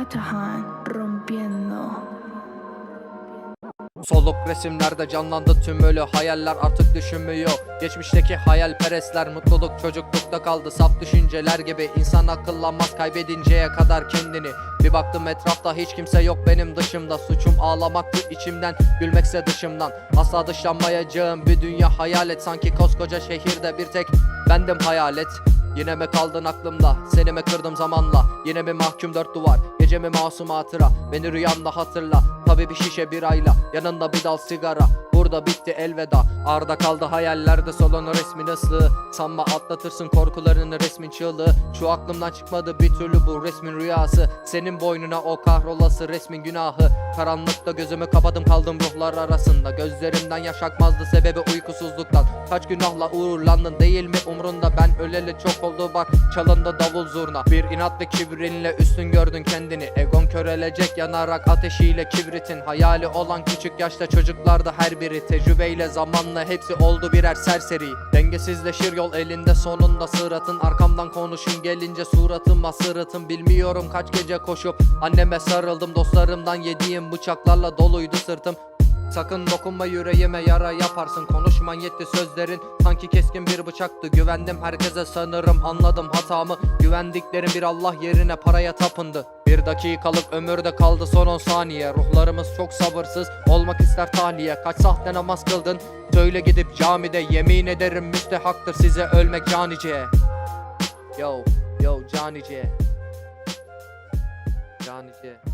Atahan rompiendo. Soluk resimlerde canlandı tüm ölü hayaller artık düşünmüyor. Geçmişteki hayalperestler mutluluk çocuklukta kaldı. Saf düşünceler gibi insan akıllanmaz kaybedinceye kadar kendini. Bir baktım etrafta hiç kimse yok benim dışımda. Suçum ağlamaktı içimden gülmekse dışımdan. Asla dışlanmayacağım bir dünya hayal et. Sanki koskoca şehirde bir tek bendim hayalet Yine mi kaldın aklımda? Seni mi kırdım zamanla? Yine mi mahkum dört duvar? Gece mi masum hatıra? Beni rüyanda hatırla. Tabi bir şişe birayla Yanında bir dal sigara Burada bitti elveda. Arda kaldı hayallerde solun resmin ıslığı. Sanma atlatırsın korkularını resmin çığlığı. Şu aklımdan çıkmadı bir türlü bu resmin rüyası. Senin boynuna o kahrolası resmin günahı. Karanlıkta gözümü kapadım kaldım ruhlar arasında. Gözlerimden yaş akmazdı sebebi uykusuzluktan. Kaç günahla uğurlandın değil mi umrunda? Ben öleli çok oldu bak çalındı davul zurna. Bir inat ve kibrinle üstün gördün kendini. Egon körelecek yanarak ateşiyle kibritin. Hayali olan küçük yaşta çocuklarda her biri Tecrübeyle zamanla hepsi oldu birer serseri. Dengesizleşir yol elinde sonunda sıratın Arkamdan konuşun gelince suratıma sırıtın Bilmiyorum kaç gece koşup anneme sarıldım Dostlarımdan yediğim bıçaklarla doluydu sırtım Sakın dokunma yüreğime yara yaparsın. Konuşman yetti sözlerin. Sanki keskin bir bıçaktı. Güvendim herkese sanırım anladım hatamı. Güvendiklerim bir Allah yerine paraya tapındı. Bir dakikalık ömürde kaldı son 10 saniye. Ruhlarımız çok sabırsız. Olmak ister tahliye. Kaç sahte namaz kıldın? Söyle gidip camide. Yemin ederim müstehaktır size ölmek canice. Yo yo canice. Canice